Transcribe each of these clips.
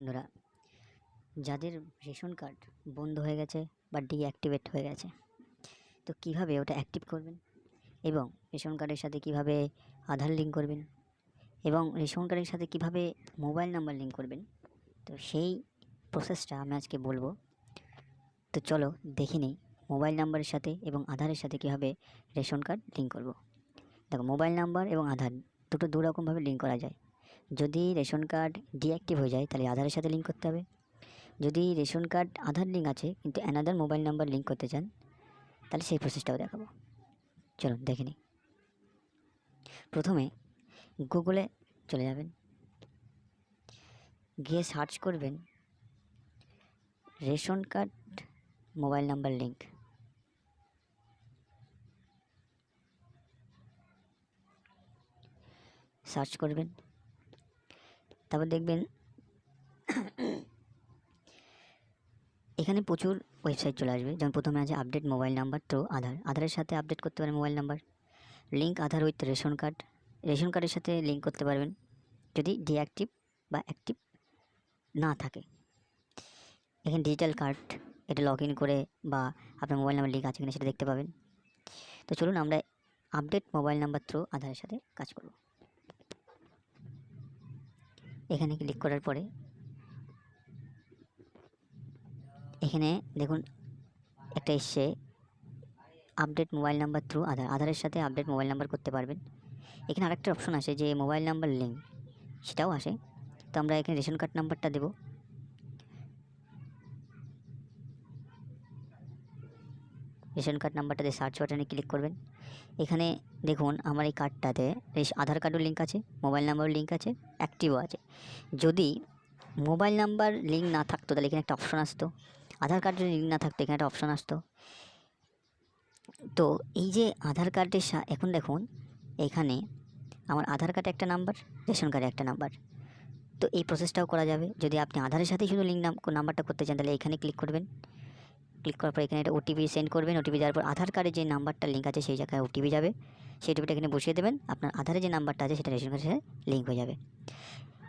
বন্ধুরা, যাদের ration card বন্ধ হয়ে গেছে বা ডিঅ্যাক্টিভেট হয়ে গেছে, তো কীভাবে ওটা অ্যাক্টিভ করবেন? এবং রেশন কার্ডের সাথে কীভাবে আধার লিঙ্ক করবেন? এবং রেশন কার্ডের সাথে কীভাবে মোবাইল নাম্বার লিঙ্ক করবেন? তো সেই প্রসেসটা আমি আজকে বলব। তো চলো দেখে নিই মোবাইল নাম্বারের সাথে এবং আধারের সাথে কীভাবে রেশন কার্ড লিঙ্ক করব। দেখো, মোবাইল নাম্বার এবং আধার দুটো দু রকমভাবে লিঙ্ক করা যায়। যদি রেশন কার্ড ডিঅ্যাক্টিভ হয়ে যায়, তাহলে আধারের সাথে লিঙ্ক করতে হবে। যদি রেশন কার্ড, আধার লিঙ্ক আছে, কিন্তু অ্যানাদার মোবাইল নাম্বার লিঙ্ক করতে চান, তাহলে সেই প্রসেসটাও দেখাবো। চলুন, দেখে নিই। প্রথমে গুগলে চলে যাবেন। গিয়ে সার্চ করবেন ration card mobile number link search করবেন। তারপর দেখবেন এখানে প্রচুর ওয়েবসাইট চলে আসবে। যেমন প্রথমে আছে আপডেট মোবাইল নাম্বার তো আধার আধারের সাথে আপডেট করতে পারেন mobile number link Aadhaar with ration card ration কার্ডের সাথে লিঙ্ক করতে পারবেন। যদি ডিঅ্যাক্টিভ বা অ্যাক্টিভ না থাকে। এখানে ডিজিটাল কার্ড এটা লগ করে বা আপনার মোবাইল নাম্বার লিঙ্ক আছে কিনা সেটা দেখতে পাবেন। তো চলুন আমরা আপডেট মোবাইল নাম্বার থ্রু আধারের সাথে কাজ করব। এখানে ক্লিক করার পরে এখানে দেখুন, একটা এসছে update mobile number through Aadhaar আধারের সাথে আপডেট মোবাইল নাম্বার করতে পারবেন। এখানে আরেকটা অপশন আসে যে মোবাইল নাম্বার লিঙ্ক সেটাও আসে। তো আমরা এখানে রেশন কার্ড নাম্বারটা দেবো। রেশন কার্ড নাম্বারটাতে সার্চ বাটনে ক্লিক করবেন। এখানে দেখুন, আমার এই কার্ডটাতে আধার কার্ডও লিঙ্ক আছে মোবাইল নাম্বারও লিঙ্ক আছে অ্যাক্টিভও আছে। যদি মোবাইল নাম্বার লিঙ্ক না থাকতো, তাহলে এখানে একটা অপশন আসতো। আধার কার্ডের লিঙ্ক না থাকতো, এখানে একটা অপশন আসতো। তো এই যে আধার কার্ডের এখন দেখুন, এখানে আমার আধার কার্ডে একটা নাম্বার রেশন কার্ডে একটা নাম্বার তো এই প্রসেসটাও করা যাবে। যদি আপনি আধারের সাথেই শুধু লিঙ্ক নাম্বারটা করতে চান, তাহলে এখানে ক্লিক করবেন। ক্লিক করার পর এখানে একটা ওটিপি সেন্ড করবেন। ওটিপি দেওয়ার পর আধার কার্ডে যে নাম্বারটা লিঙ্ক আছে সেই জায়গায় ওটিপি যাবে। সেই ওটিপিটা এখানে বসিয়ে দেবেন। আপনার আধারে যে নাম্বারটা আছে সেটা রেশন কার্ডের সাথে লিঙ্ক হয়ে যাবে।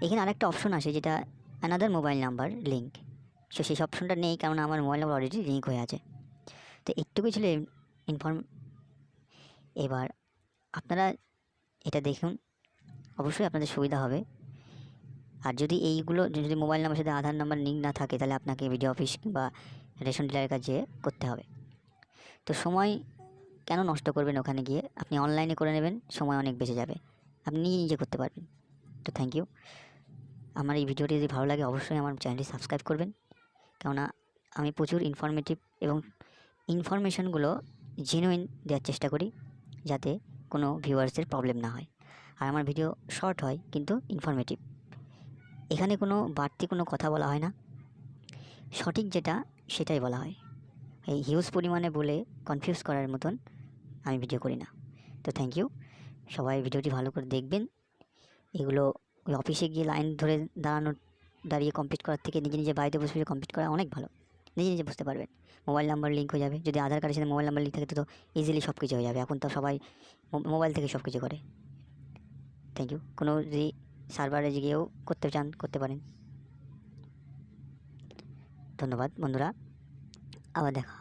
এখানে আরেকটা অপশন আসে যেটা another mobile number link so, সেই অপশনটা নেই কারণ আমার মোবাইল নাম্বার অলরেডি লিঙ্ক হয়ে আছে। তো একটুকুই ছিল ইনফর্ম এবার আপনারা এটা দেখুন। অবশ্যই আপনাদের সুবিধা হবে। আর যদি এইগুলো যদি মোবাইল নাম্বার সাথে আধার নাম্বার লিঙ্ক না থাকে, তাহলে আপনাকে বিডিও অফিস কিংবা রেশন ডিলারের কাছে করতে হবে। তো সময় কেন নষ্ট করবেন ওখানে গিয়ে? আপনি অনলাইনে করে নেবেন, সময় অনেক বেঁচে যাবে। আপনি নিজে নিজে করতে পারবেন। তো থ্যাংক ইউ আমার এই ভিডিওটি যদি ভালো লাগে, অবশ্যই আমার চ্যানেলটি সাবস্ক্রাইব করবেন। কেননা আমি প্রচুর ইনফরমেটিভ এবং ইনফরমেশনগুলো জেনুইন দেওয়ার চেষ্টা করি, যাতে কোনো ভিউয়ার্সের প্রবলেম না হয়। আর আমার ভিডিও শর্ট হয়, কিন্তু ইনফরমেটিভ এখানে কোনো বাড়তি কোনো কথা বলা হয় না। সঠিক যেটা সেটাই বলা হয়। এই হিউজ পরিমাণে বলে কনফিউজ করার মতন আমি ভিডিও করি না। তো থ্যাংক ইউ সবাই ভিডিওটি ভালো করে দেখবেন। এগুলো ওই অফিসে গিয়ে লাইন ধরে দাঁড়ানো দাঁড়িয়ে কমপ্লিট করার থেকে নিজে নিজে বাড়িতে বসে বসে কমপ্লিট করা অনেক ভালো। নিজে নিজে বুঝতে পারবেন। মোবাইল নাম্বার লিঙ্ক হয়ে যাবে। যদি আধার কার্ডের সাথে মোবাইল নাম্বার লিঙ্ক থাকে তো ইজিলি সব কিছু হয়ে যাবে। এখন তো সবাই মোবাইল থেকে সব কিছু করে। থ্যাংক ইউ কোনো যদি সার্ভারে গিয়েও করতে চান, করতে পারেন। ধন্যবাদ বন্ধুরা। আবার দেখা